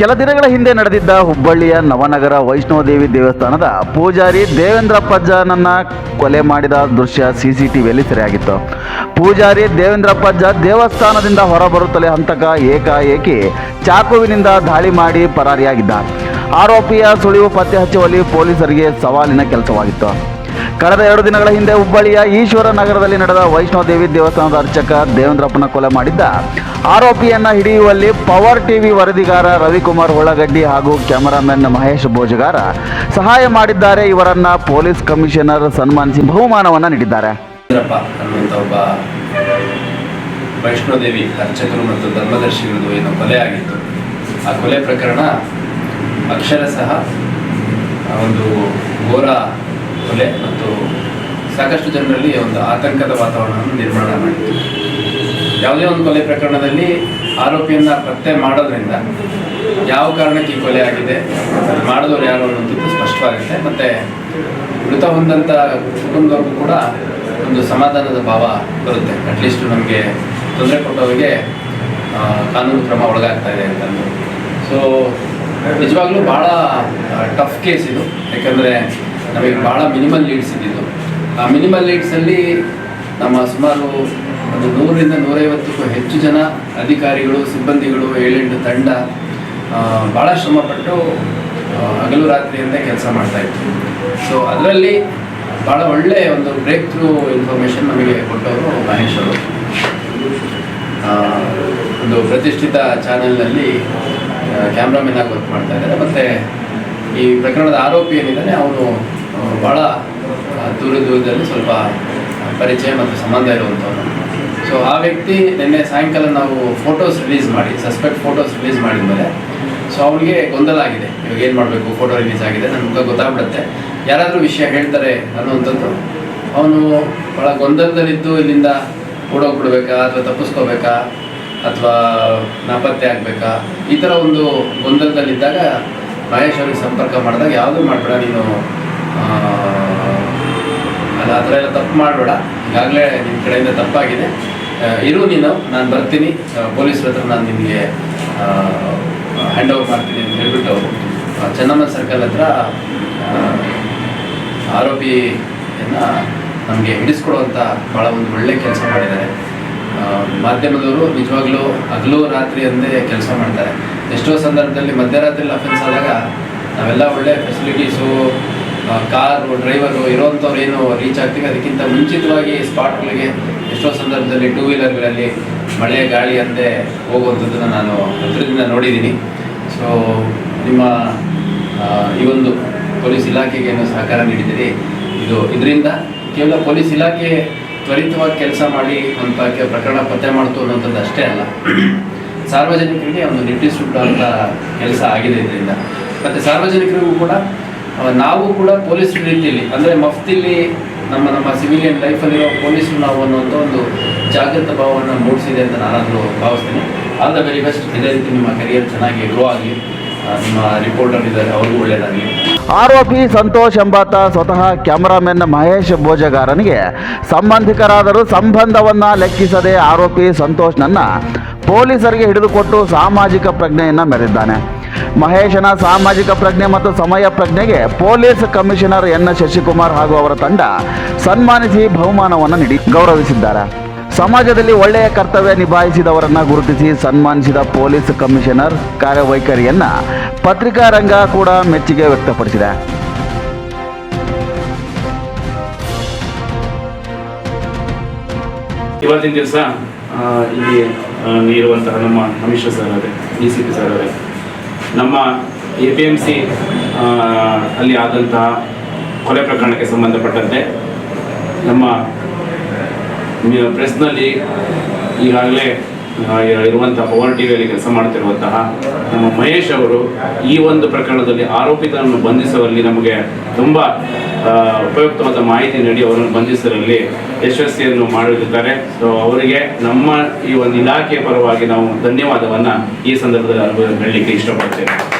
ಕೆಲ ದಿನಗಳ ಹಿಂದೆ ನಡೆದಿದ್ದ ಹುಬ್ಬಳ್ಳಿಯ ನವನಗರ ವೈಷ್ಣೋದೇವಿ ದೇವಸ್ಥಾನದ ಪೂಜಾರಿ ದೇವೇಂದ್ರ ಪಜ್ಜನನ್ನ ಕೊಲೆ ಮಾಡಿದ ದೃಶ್ಯ ಸಿಸಿಟಿವಿಯಲ್ಲಿ ಸೆರೆಯಾಗಿತ್ತು. ಪೂಜಾರಿ ದೇವೇಂದ್ರ ಪಜ್ಜ ದೇವಸ್ಥಾನದಿಂದ ಹೊರಬರುತ್ತಲೇ ಹಂತಕ ಏಕಾಏಕಿ ಚಾಕುವಿನಿಂದ ದಾಳಿ ಮಾಡಿ ಪರಾರಿಯಾಗಿದ್ದ. ಆರೋಪಿಯ ಸುಳಿವು ಪತ್ತೆ ಹಚ್ಚುವಲ್ಲಿ ಪೊಲೀಸರಿಗೆ ಸವಾಲಿನ ಕೆಲಸವಾಗಿತ್ತು. ಕಳೆದ ಎರಡು ದಿನಗಳ ಹಿಂದೆ ಹುಬ್ಬಳ್ಳಿಯ ಈಶ್ವರ ನಗರದಲ್ಲಿ ನಡೆದ ವೈಷ್ಣೋ ದೇವಿ ದೇವಸ್ಥಾನದ ಅರ್ಚಕ ದೇವೇಂದ್ರಪ್ಪನ ಕೊಲೆ ಮಾಡಿದ್ದ ಆರೋಪಿಯನ್ನ ಹಿಡಿಯುವಲ್ಲಿ ಪವರ್ ಟಿವಿ ವರದಿಗಾರ ರವಿಕುಮಾರ್ ಹೊಳಗಡ್ಡಿ ಹಾಗೂ ಕ್ಯಾಮರಾಮನ್ ಮಹೇಶ್ ಭೋಜಗಾರ ಸಹಾಯ ಮಾಡಿದ್ದಾರೆ. ಇವರನ್ನ ಪೊಲೀಸ್ ಕಮಿಷನರ್ ಸನ್ಮಾನಿಸಿ ಬಹುಮಾನವನ್ನ ನೀಡಿದ್ದಾರೆ. ವೈಷ್ಣೋದೇವಿ ಅರ್ಚಕರು ಮತ್ತು ಏನೋ ಕೊಲೆ ಆ ಕೊಲೆ ಪ್ರಕರಣ ಅಕ್ಷರಶಃ ಒಂದು ಘೋರ ಕೊಲೆ ಮತ್ತು ಸಾಕಷ್ಟು ಜನರಲ್ಲಿ ಒಂದು ಆತಂಕದ ವಾತಾವರಣವನ್ನು ನಿರ್ಮಾಣ ಮಾಡಿತ್ತು. ಯಾವುದೇ ಒಂದು ಕೊಲೆ ಪ್ರಕರಣದಲ್ಲಿ ಆರೋಪಿಯನ್ನು ಪತ್ತೆ ಮಾಡೋದ್ರಿಂದ ಯಾವ ಕಾರಣಕ್ಕೆ ಈ ಕೊಲೆ ಆಗಿದೆ ಅದು ಮಾಡಿದವರು ಯಾರು ಅನ್ನೋದು ಸ್ಪಷ್ಟವಾಗುತ್ತೆ. ಮತ್ತು ಮೃತ ಹೊಂದಂಥ ಕುಟುಂಬದವ್ರಿಗೂ ಕೂಡ ಒಂದು ಸಮಾಧಾನದ ಭಾವ ಬರುತ್ತೆ. ಅಟ್ಲೀಸ್ಟ್ ನಮಗೆ ತೊಂದರೆ ಕೊಟ್ಟವರಿಗೆ ಕಾನೂನು ಕ್ರಮ ಒಳಗಾಗ್ತಾ ಇದೆ ಅಂತಂದು ಸೊ ನಿಜವಾಗ್ಲೂ ಭಾಳ ಟಫ್ ಕೇಸ್ ಇದು. ಯಾಕಂದರೆ ನಮಗೆ ಭಾಳ ಮಿನಿಮಲ್ ಲೀಡ್ಸ್ ಇದ್ದಿದ್ದು. ಆ ಮಿನಿಮಲ್ ಲೀಡ್ಸಲ್ಲಿ ನಮ್ಮ ಸುಮಾರು ಒಂದು ನೂರರಿಂದ ನೂರೈವತ್ತಕ್ಕೂ ಹೆಚ್ಚು ಜನ ಅಧಿಕಾರಿಗಳು, ಸಿಬ್ಬಂದಿಗಳು, ಏಳೆಂಟು ತಂಡ ಭಾಳ ಶ್ರಮಪಟ್ಟು ಹಗಲು ರಾತ್ರಿಯಿಂದ ಕೆಲಸ ಮಾಡ್ತಾ ಇತ್ತು ಸೊ ಅದರಲ್ಲಿ ಭಾಳ ಒಳ್ಳೆಯ ಒಂದು ಬ್ರೇಕ್ ಥ್ರೂ ಇನ್ಫಾರ್ಮೇಷನ್ ನಮಗೆ ಕೊಟ್ಟವರು ಮಹೇಶ್ ಅವರು. ಒಂದು ಪ್ರತಿಷ್ಠಿತ ಚಾನೆಲ್ನಲ್ಲಿ ಕ್ಯಾಮ್ರಾಮನ್ ಆಗಿ ವರ್ಕ್ ಮಾಡ್ತಾ ಇದ್ದಾರೆ. ಮತ್ತು ಈ ಪ್ರಕರಣದ ಆರೋಪಿ ಏನಿದ್ದಾನೆ, ಅವನು ಭಾಳ ದೂರ ದೂರದಲ್ಲಿ ಸ್ವಲ್ಪ ಪರಿಚಯ ಮತ್ತು ಸಂಬಂಧ ಇರುವಂಥವ್ರು. ಸೊ ಆ ವ್ಯಕ್ತಿ ನಿನ್ನೆ ಸಾಯಂಕಾಲ ನಾವು ಫೋಟೋಸ್ ರಿಲೀಸ್ ಮಾಡಿ ಸಸ್ಪೆಕ್ಟ್ ಫೋಟೋಸ್ ರಿಲೀಸ್ ಮಾಡಿದ ಮೇಲೆ ಸೊ ಅವನಿಗೆ ಗೊಂದಲ ಆಗಿದೆ. ಇವಾಗ ಏನು ಮಾಡಬೇಕು? ಫೋಟೋ ರಿಲೀಸ್ ಆಗಿದೆ. ನನ್ನ ಮುಖ ಗೊತ್ತಾಗ್ಬಿಡುತ್ತೆ. ಯಾರಾದರೂ ವಿಷಯ ಹೇಳ್ತಾರೆ ಅನ್ನುವಂಥದ್ದು. ಅವನು ಭಾಳ ಗೊಂದಲದಲ್ಲಿದ್ದು ಇಲ್ಲಿಂದ ಓಡೋಗ್ಬಿಡ್ಬೇಕಾ? ಅಥವಾ ತಪ್ಪಿಸ್ಕೋಬೇಕಾ? ಅಥವಾ ನಾಪತ್ತೆ ಆಗಬೇಕಾ? ಈ ಥರ ಒಂದು ಗೊಂದಲದಲ್ಲಿದ್ದಾಗ ಮಹೇಶ್ ಅವ್ರಿಗೆ ಸಂಪರ್ಕ ಮಾಡಿದಾಗ ಯಾವುದೂ ಮಾಡಬೇಡ, ನೀನು ಅಲ್ಲ, ಆ ಥರ ಎಲ್ಲ ತಪ್ಪು ಮಾಡಬೇಡ. ಈಗಾಗಲೇ ನಿಮ್ಮ ಕಡೆಯಿಂದ ತಪ್ಪಾಗಿದೆ. ಇರು ನೀನು, ನಾನು ಬರ್ತೀನಿ. ಪೊಲೀಸ್ರ ಹತ್ರ ನಾನು ನಿಮಗೆ ಹ್ಯಾಂಡ್ ಓವರ್ ಮಾಡ್ತೀನಿ ಅಂತ ಹೇಳಿಬಿಟ್ಟು ಚೆನ್ನಮ್ಮ ಸರ್ಕಲ್ ಹತ್ರ ಆರೋಪಿಯನ್ನು ಆರೋಪಿಯನ್ನ ನಮಗೆ ಹಿಡಿಸ್ಕೊಡುವಂಥ ಭಾಳ ಒಂದು ಒಳ್ಳೆ ಕೆಲಸ ಮಾಡಿದ್ದಾರೆ. ಮಾಧ್ಯಮದವರು ನಿಜವಾಗ್ಲೂ ಹಗಲು ರಾತ್ರಿ ಅಂದೇ ಕೆಲಸ ಮಾಡ್ತಾರೆ. ಎಷ್ಟೋ ಸಂದರ್ಭದಲ್ಲಿ ಮಧ್ಯರಾತ್ರಿ ಅಫೆನ್ಸ್ ಆದಾಗ ನಾವೆಲ್ಲ ಒಳ್ಳೆ ಫೆಸಿಲಿಟೀಸು ಕಾರು ಡ್ರೈವರು ಇರೋವಂಥವ್ರು ಏನು ರೀಚ್ ಆಗ್ತೀವಿ, ಅದಕ್ಕಿಂತ ಮುಂಚಿತವಾಗಿ ಸ್ಪಾಟ್ಗಳಿಗೆ ಎಷ್ಟೋ ಸಂದರ್ಭದಲ್ಲಿ ಟೂ ವೀಲರ್ಗಳಲ್ಲಿ ಮಳೆ, ಗಾಳಿ ಅಂದೇ ಹೋಗುವಂಥದ್ದನ್ನು ನಾನು ಹತ್ರದಿಂದ ನೋಡಿದ್ದೀನಿ. ಸೊ ನಿಮ್ಮ ಈ ಒಂದು ಪೊಲೀಸ್ ಇಲಾಖೆಗೆ ಸಹಕಾರ ನೀಡಿದ್ದೀರಿ? ಇದು ಇದರಿಂದ ಕೇವಲ ಪೊಲೀಸ್ ಇಲಾಖೆ ತ್ವರಿತವಾಗಿ ಕೆಲಸ ಮಾಡಿ ಅಂತ ಪ್ರಕರಣ ಪತ್ತೆ ಮಾಡ್ತು ಅನ್ನೋಂಥದ್ದು ಅಷ್ಟೇ ಅಲ್ಲ. ಸಾರ್ವಜನಿಕರಿಗೆ ಒಂದು ನಿರ್ದಿಷ್ಟ ಕೆಲಸ ಆಗಿದೆ ಇದರಿಂದ. ಮತ್ತು ಸಾರ್ವಜನಿಕರಿಗೂ ಕೂಡ ನಾವು ಕೂಡ ಪೊಲೀಸ್ ರೀತಿಯಲ್ಲಿ, ಅಂದರೆ ಮಫ್ತಿಲಿ ನಮ್ಮ ನಮ್ಮ ಸಿವಿಲಿಯನ್ ಲೈಫಲ್ಲಿರೋ ಪೊಲೀಸರು ನಾವು ಅನ್ನೋಂಥ ಒಂದು ಜಾಗೃತ ಭಾವವನ್ನು ಮೂಡಿಸಿದೆ ಅಂತ ನಾನಾದರೂ ಭಾವಿಸ್ತೀನಿ. ಆಲ್ ದ ವೆರಿ ಬೆಸ್ಟ್ ಇದೇ ರೀತಿ ನಿಮ್ಮ ಕರಿಯರ್ ಚೆನ್ನಾಗಿ ಗ್ರೋ ಆಗಲಿ ನಿಮ್ಮ ರಿಪೋರ್ಟರ್ ಇದ್ದಾರೆ, ಅವ್ರಿಗೂ ಒಳ್ಳೆಯದಾಗಲಿ ಆರೋಪಿ ಸಂತೋಷ್ ಎಂಬಾತ ಸ್ವತಃ ಕ್ಯಾಮರಾಮನ್ ಮಹೇಶ್ ಭೋಜಗಾರನಿಗೆ ಸಂಬಂಧಿಕರಾದರೂ ಸಂಬಂಧವನ್ನ ಲೆಕ್ಕಿಸದೆ ಆರೋಪಿ ಸಂತೋಷ್ನನ್ನ ಪೊಲೀಸರಿಗೆ ಹಿಡಿದುಕೊಟ್ಟು ಸಾಮಾಜಿಕ ಪ್ರಜ್ಞೆಯನ್ನು ಮೆರೆದಿದ್ದಾನೆ. ಮಹೇಶನ ಸಾಮಾಜಿಕ ಪ್ರಜ್ಞೆ ಮತ್ತು ಸಮಯ ಪ್ರಜ್ಞೆಗೆ ಪೊಲೀಸ್ ಕಮಿಷನರ್ ಎನ್ ಶಶಿಕುಮಾರ್ ಹಾಗೂ ಅವರ ತಂಡ ಸನ್ಮಾನಿಸಿ ಬಹುಮಾನವನ್ನು ನೀಡಿ ಗೌರವಿಸಿದ್ದಾರೆ. ಸಮಾಜದಲ್ಲಿ ಒಳ್ಳೆಯ ಕರ್ತವ್ಯ ನಿಭಾಯಿಸಿದವರನ್ನು ಗುರುತಿಸಿ ಸನ್ಮಾನಿಸಿದ ಪೊಲೀಸ್ ಕಮಿಷನರ್ ಕಾರ್ಯವೈಖರಿಯನ್ನ ಪತ್ರಿಕಾ ರಂಗ ಕೂಡ ಮೆಚ್ಚುಗೆ ವ್ಯಕ್ತಪಡಿಸಿದೆ. ಇವತ್ತಿನ ದಿವಸ ಇಲ್ಲಿ ಇರುವಂತಹ ನಮ್ಮ ಅಮಿತ್ ಶಾ ಸರ್ ಅವರೇ, ಡಿ ಸಿ ಪಿ ಸರ್ ಅವರೇ. ನಮ್ಮ ಎ ಪಿ ಎಂ ಸಿ ಅಲ್ಲಿ ಆದಂತಹ ಕೊಲೆ ಪ್ರಕರಣಕ್ಕೆ ಸಂಬಂಧಪಟ್ಟಂತೆ ನಮ್ಮ ಪ್ರೆಸ್ನಲ್ಲಿ ಈಗಾಗಲೇ ಇರುವಂತಹ ಪವರ್ ಟಿವಿಯಲ್ಲಿ ಕೆಲಸ ಮಾಡ್ತಿರುವಂತಹ ನಮ್ಮ ಮಹೇಶ್ ಅವರು ಈ ಒಂದು ಪ್ರಕರಣದಲ್ಲಿ ಆರೋಪಿತರನ್ನು ಬಂಧಿಸುವಲ್ಲಿ ನಮಗೆ ತುಂಬ ಉಪಯುಕ್ತವಾದ ಮಾಹಿತಿ ನೀಡಿ ಅವರನ್ನು ಬಂಧಿಸುವಲ್ಲಿ ಯಶಸ್ವಿಯನ್ನು ಮಾಡಿರುತ್ತಾರೆ. ಸೊ ಅವರಿಗೆ ನಮ್ಮ ಈ ಒಂದು ಇಲಾಖೆಯ ಪರವಾಗಿ ನಾವು ಧನ್ಯವಾದವನ್ನು ಈ ಸಂದರ್ಭದಲ್ಲಿ ಹೇಳಲಿಕ್ಕೆ ಇಷ್ಟಪಡ್ತೇವೆ